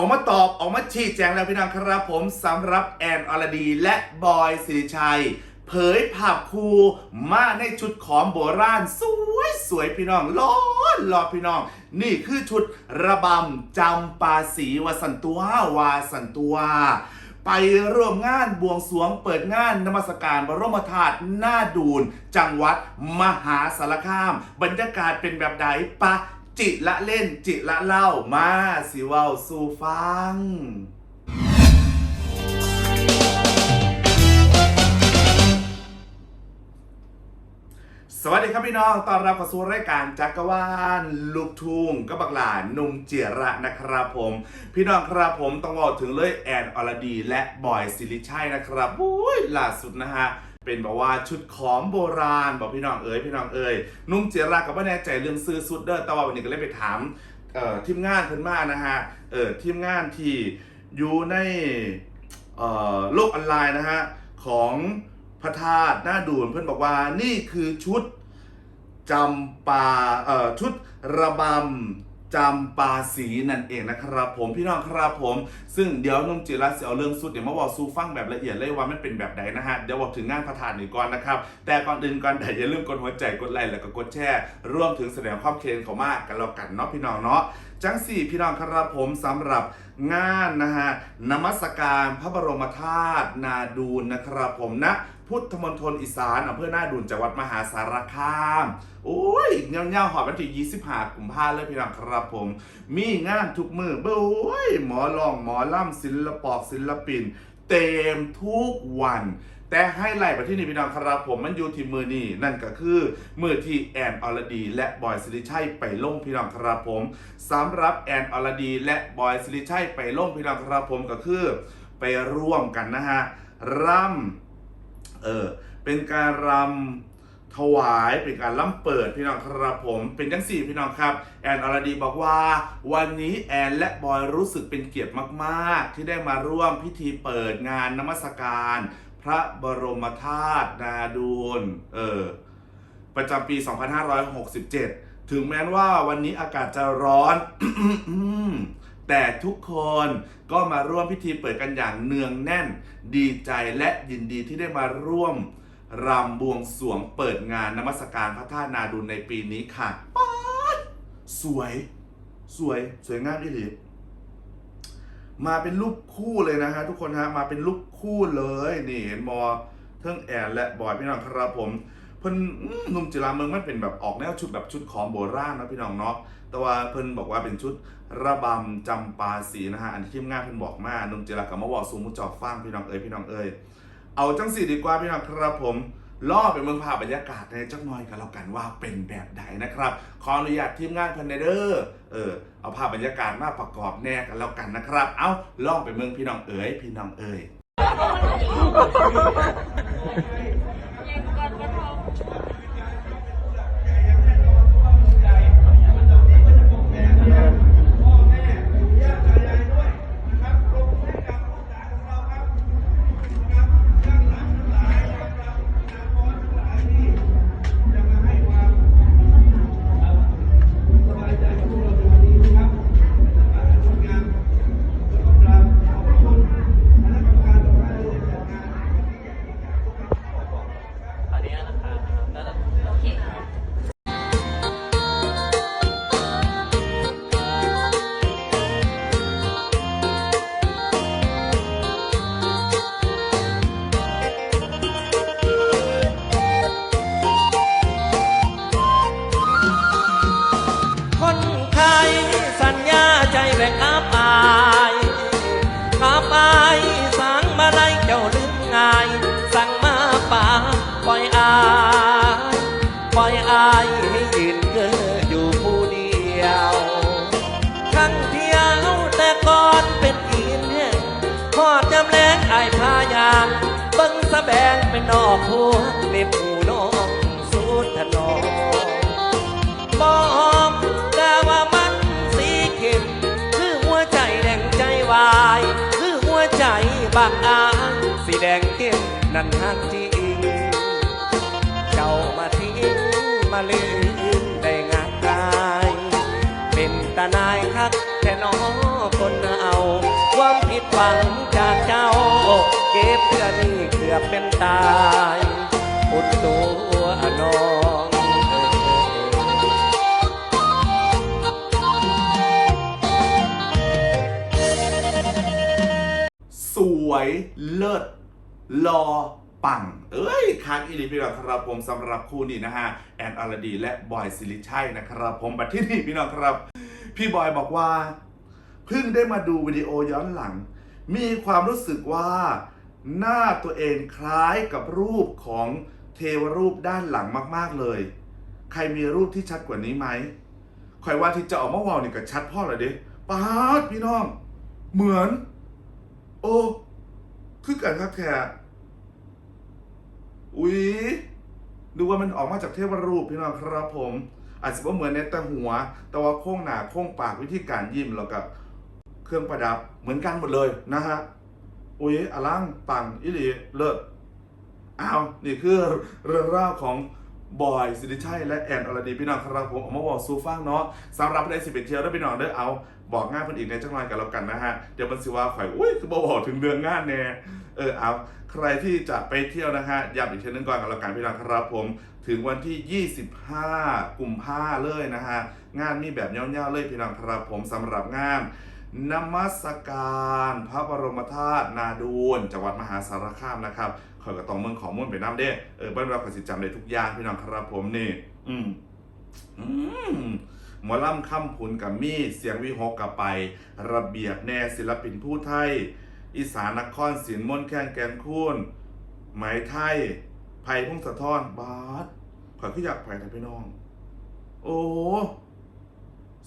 ออกมาตอบออกมาชี้แจงแล้วพี่น้องครับผมสำหรับแอนอรดีและบอยสิริชัย เผยภาพคู่มาในชุดของโบราณ สวยสวยพี่น้องล้อรอพี่น้อง นี่คือชุดระบำจำปาสีวสันตัววาสันตัวไปร่วมงานบวงสรวงเปิดงานนมัสการบรมธาตุหน้าดูน จังหวัดมหาสารคาม บรรยากาศเป็นแบบใดปะ จิละเล่นจิละเล่ามาสิเว้าสู่ฟังสวัสดีครับพี่น้อง ตอนรับเข้าสู่รายการจักรวาลลูกทุ่งก็บักหลานนุ่มเจียระนะครับผม พี่น้องครับผมต้องบอกถึงเลยแอนอรดี และบอยสิริชัยนะครับอุ้ยล่าสุดนะฮะ เป็นแบบว่าชุดของโบราณบอกพี่น้องเอ๋ยพี่น้องเอ๋ยนุ่มเจระกับว่าแน่ใจเรื่องซื้อสุดเด้อแต่ว่าวันนี้ก็เลยไปถามทีมงานเพิ่นมากนะฮะเออทีมงานที่อยู่ในโลกออนไลน์นะฮะของพระธาตุหน้าดูนเพื่อนบอกว่านี่คือชุดจำปาเอ่อชุดระบำ จำปาสีนั่นเองนะครับผมพี่น้องครับผม ซึ่งเดี๋ยวนุ่มจิรัสเอาเรื่องสุดเดี๋ยวมาบอกซูฟังแบบละเอียดเลยว่ามันเป็นแบบไหนนะฮะเดี๋ยวบอกถึงงานพระธาตุนี่งก่อนนะครับ แต่ก่อนอื่นก่อนใดอย่าลืมกดหัวใจกดไลค์แล้วก็กดแชร์ร่วมถึงแสดงความเครนเขามากกันแล้วกันเนาะพี่น้องเนาะจังสี่พี่น้องครับผมสำหรับงานนะฮะนมัสการพระบรมธาตุนาดูนนะครับผมนะ พุทธมณฑลอีสานอำเภอหน้าดูนจังหวัดมหาสารคามโอ้ยเงี้ยวๆหอบวันที่25กุมภาพันธ์เลยพี่น้องครับผม มีงานทุกมือเบ้ยหมอลองหมอล่ำศิลปอกศิลปิน เต็มทุกวันแต่ให้ไล่ไปที่นี่พี่น้องครับผมมันอยู่ที่มือนี่นั่นก็คือมือที่แอนอรดี และบอยสิริชัยไปล่งพี่น้องครับผมสำหรับแอนอรดี และบอยสิริชัยไปล่งพี่น้องครับผมก็คือ ไปร่วมกันนะฮะร่ำ เออเป็นการรำถวายเป็นการล่ำเปิดพี่น้องครับผมเป็นจังสี่พี่น้องครับ แอนอรดีบอกว่า วันนี้แอนและบอยรู้สึกเป็นเกียรติมากๆ ที่ได้มาร่วมพิธีเปิดงานนมัสการ พระบรมธาตุนาดูนเออประจำปี 2567 ถึงแม้ว่าวันนี้อากาศจะร้อน แต่ทุกคนก็มาร่วมพิธีเปิดกันอย่างเนืองแน่น ดีใจและยินดีที่ได้มาร่วมรำบวงสรวงเปิดงานนมัสการพระธาตุนาดูนในปีนี้ค่ะป๊าดสวย สวย สวยงามที่หลีมาเป็นรูปคู่เลยนะฮะทุกคนฮะมาเป็นรูปคู่เลย นี่เห็นบอเทิงแอนและบอยพี่น้องครับผม เพิ่นหนุ่มจิราเมืองมันเป็นแบบออกแนวชุดแบบชุดของโบราณนะพี่น้องเนาะแต่ว่าเพิ่นบอกว่าเป็นชุดระบำจำปาสีนะฮะอันที่ทีมงานเพิ่นบอกมาหนุ่มจิรากับมาบอกซูมุจอฟังพี่น้องเอ้ยพี่น้องเอ้ยเอาจังสีดีกว่าพี่น้องครับผมล่อไปเมืองภาพบรรยากาศในจักหน่อยกันแล้วกันว่าเป็นแบบใดนะครับ ขออนุญาตทีมงานเพันเดอร์เออเอาภาพบรรยากาศมาประกอบแน่กันแล้วกันนะครับ เอาล่องไปเมืองพี่น้องเอ๋ยพี่น้องเอ๋ย นอกหัวในผู้น้องสุดถนอมบอกแต่ว่ามันสีเข็มคือหัวใจแดงใจวาย คือหัวใจบางอาสีแดงเข้มนั่นฮักจริงเจ้ามาทิ้งมาลืมได้งานาย เป็นตานายคักแค่น้องคนเอาหวังจากเจ้า เก็บเพื่อนี่เกือบเป็นตายอุดตัวน้องสวยเลิศรอปัง เอ้ยค้างอีลีพี่น้องครับผมสำหรับคู่นี้นะฮะ แอนอรดีและบอยสิริชัยนะครับ ผมบัดที่นี่พี่น้องครับ พี่บอยบอกว่า เพิ่งได้มาดูวิดีโอย้อนหลัง มีความรู้สึกว่า หน้าตัวเองคล้ายกับรูปของเทวรูปด้านหลังมาก ๆเลย ใครมีรูปที่ชัดกว่านี้ไหมคอยว่าที่จะออกมาวาวนี่ก็ชัดพ่อเลยดิปาดพี่น้อง เหมือน โอ้คือกันครับแค่อุ๊ยดูว่ามันออกมาจากเทวรูปพี่น้องครับผม อาจจะว่าเหมือนในแต่หัว แต่ว่าโค้งหนาโค้งปากวิธีการยิ้มแล้วกับเครื่องประดับเหมือนกันหมดเลยนะฮะ อุ๊ยอลังปังอิลีเลิศอ้าวนี่คือเรื่องราวของบอยสิริชัยและแอนอรดีพี่น้องครับผมออกมาบอกซูฟังเนาะสำหรับในสิบเอ็ดเที่ยวได้พี่น้องเด้อเอาบอกงานเพิ่นอีกในจังหวัดกันแล้วกันนะฮะเดี๋ยวมันสิว่าข่อยอุ้ยคือบ่บอกถึงเรื่องงานแน่เออเอาใครที่จะไปเที่ยวนะฮะย้ำอีกเช่นนึงก่อนกันแล้วกันพี่น้องครับผมถึงวันที่ 25 กุมภาเลยนะฮะงานมีแบบเงี้ยวๆเลยพี่น้องครับผมสำหรับงาน นมัสการพระบรมธาตุนาดูนจังหวัดมหาสารคามนะครับขอยกระตองเมืองของมุ่นไปน้ำเด้เออบิ้ลเราขอสิจำได้ทุกอย่างพี่น้องครับผมนี่ อืมอืมหมอลำคำพุนกับมีเสียงวิหกกับไป ระเบียบแน่ศิลปินผู้ไทย อีสานนครศิลป์มนต์แคนแกนคูนไหมไทยไผ่พงศธรบาสขอยขึ้นอยากไปแต่พี่น้อง โอ้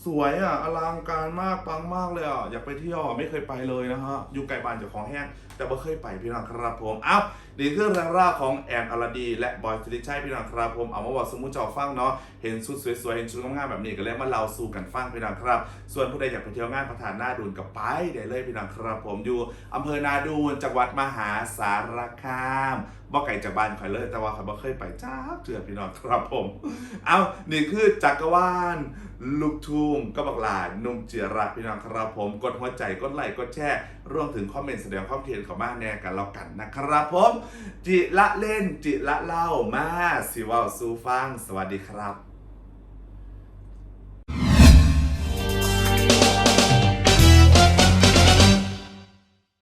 สวยอะอลังการมากปังมากเลยอะอยากไปเที่ยวไม่เคยไปเลยนะฮะอยู่ไกลบ้านจ้าของแห้ง แต่บ่เคยไปพี่น้องครับผมอ้าวนี่คือเรื่องราวของแอนอลดี และบอยสิริชัยพี่น้องครับผมเอามาบอกสมมุติเจอฟังเนาะเห็นชุดสวยๆเห็นชุดงามๆแบบนี้ก็เลยมาเล่าสู่กันฟังพี่น้องครับ ส่วนผู้ใดอยากไปเที่ยวงานพระธาตุนาดูนกับไปได้เลยพี่น้องครับผมอยู่อำเภอนาดูนจังหวัดมหาสารคาม บ่ไกลจากบ้านคอยเลย แต่ว่าข่อยบ่เคยไปจ้าเจือพี่น้องครับผม เอานี่คือจักรวาลลูกทุ่งก็บักหลาหนุ่มเจียระพี่น้องครับผม กดหัวใจกดไลค์กดแชร์รวมถึงคอมเมนต์แสดงความคิดเห็นเข้ามาแน่กันแล้วกันนะครับผม จิละเล่นจิละเล่ามาสิว่าสูฟังสวัสดีครับ